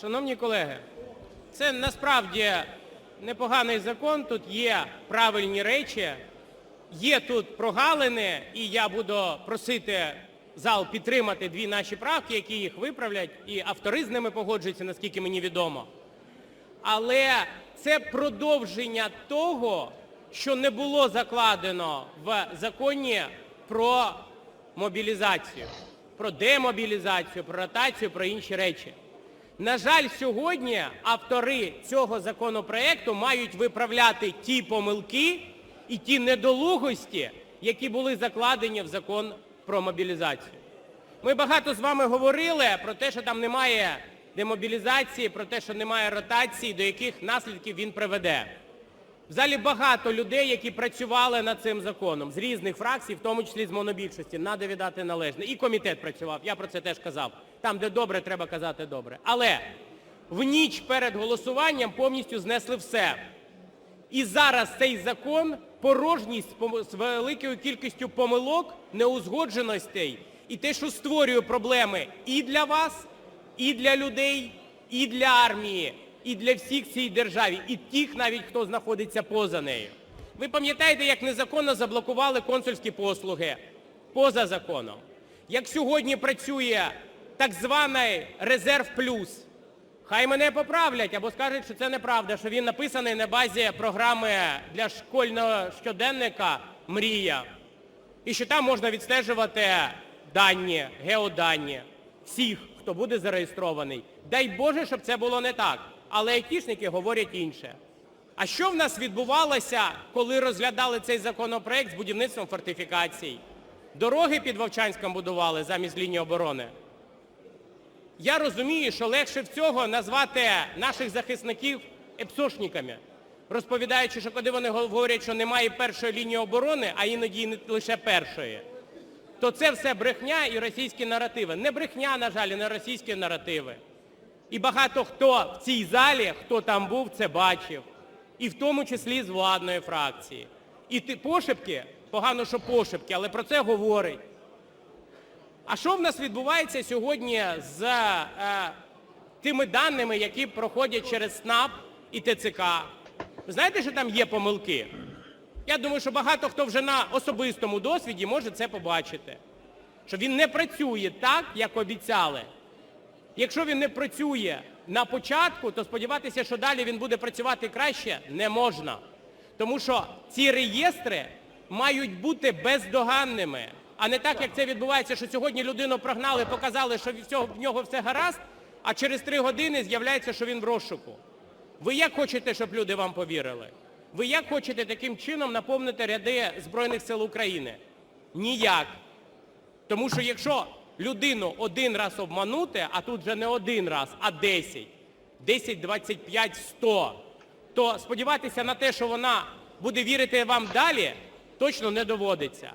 Шановні колеги, це насправді непоганий закон, тут є правильні речі, є тут прогалини, і я буду просити зал підтримати дві наші правки, які їх виправлять, і автори з ними погоджуються, наскільки мені відомо. Але це продовження того, що не було закладено в законі про мобілізацію, про демобілізацію, про ротацію, про інші речі. На жаль, сьогодні автори цього законопроекту мають виправляти ті помилки і ті недолугості, які були закладені в закон про мобілізацію. Ми багато з вами говорили про те, що там немає демобілізації, про те, що немає ротації, до яких наслідків він приведе. В залі багато людей, які працювали над цим законом з різних фракцій, в тому числі з монобільшості, надо віддати належне. І комітет працював, я про це теж казав. Там, де добре, треба казати добре. Але в ніч перед голосуванням повністю знесли все. І зараз цей закон порожність з великою кількістю помилок, неузгодженостей і те, що створює проблеми і для вас, і для людей, і для армії, і для всіх цій державі, і тих навіть, хто знаходиться поза нею. Ви пам'ятаєте, як незаконно заблокували консульські послуги поза законом? Як сьогодні працює так званий резерв плюс? Хай мене поправлять або скажуть, що це неправда, що він написаний на базі програми для школьного щоденника «Мрія». І що там можна відстежувати дані, геодані всіх, хто буде зареєстрований. Дай Боже, щоб це було не так. Але айтішники говорять інше. А що в нас відбувалося, коли розглядали цей законопроект з будівництвом фортифікацій? Дороги під Вовчанськом будували замість лінії оборони. Я розумію, що легше всього назвати наших захисників епсошниками, розповідаючи, що коли вони говорять, що немає першої лінії оборони, а іноді не лише першої, то це все брехня і російські наративи. Не брехня, на жаль, не російські наративи. І багато хто в цій залі, хто там був, це бачив. І в тому числі з владної фракції. І ти пошепки, погано, що пошепки, але про це говорить. А що в нас відбувається сьогодні з е, тими даними, які проходять через СНАП і ТЦК? Ви знаєте, що там є помилки? Я думаю, що багато хто вже на особистому досвіді може це побачити. Що він не працює так, як обіцяли. Якщо він не працює на початку, то сподіватися, що далі він буде працювати краще, не можна. Тому що ці реєстри мають бути бездоганними, а не так, як це відбувається, що сьогодні людину прогнали, показали, що в нього все гаразд, а через три години з'являється, що він в розшуку. Ви як хочете, щоб люди вам повірили? Ви як хочете таким чином наповнити ряди Збройних сил України? Ніяк. Тому що якщо людину один раз обманути, а тут вже не один раз, а 10, 10, 25, 100, то сподіватися на те, що вона буде вірити вам далі, точно не доводиться.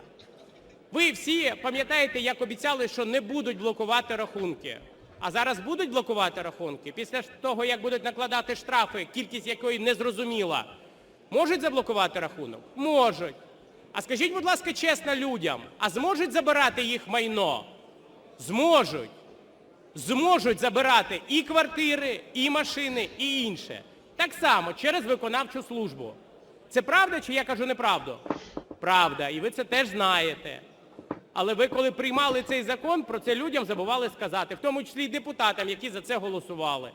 Ви всі пам'ятаєте, як обіцяли, що не будуть блокувати рахунки. А зараз будуть блокувати рахунки? Після того, як будуть накладати штрафи, кількість якої не зрозуміла, можуть заблокувати рахунок? Можуть. А скажіть, будь ласка, чесно людям, а зможуть забирати їх майно? Зможуть. Зможуть забирати і квартири, і машини, і інше. Так само через виконавчу службу. Це правда чи я кажу неправду? Правда. І ви це теж знаєте. Але ви, коли приймали цей закон, про це людям забували сказати, в тому числі і депутатам, які за це голосували,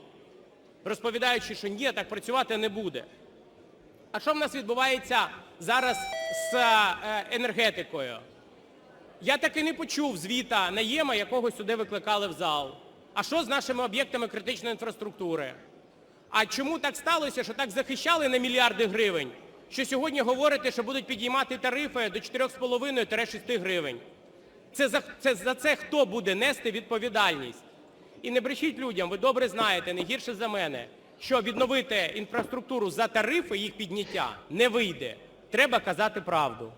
розповідаючи, що ні, так працювати не буде. А що в нас відбувається зараз з е, енергетикою? Я так і не почув звіта Наєма, якого сюди викликали в зал. А що з нашими об'єктами критичної інфраструктури? А чому так сталося, що так захищали на мільярди гривень, що сьогодні говорите, що будуть підіймати тарифи до 4,5-6 гривень? Це за, це за це хто буде нести відповідальність? І не брешіть людям, ви добре знаєте, не гірше за мене, що відновити інфраструктуру за тарифи їх підняття не вийде. Треба казати правду.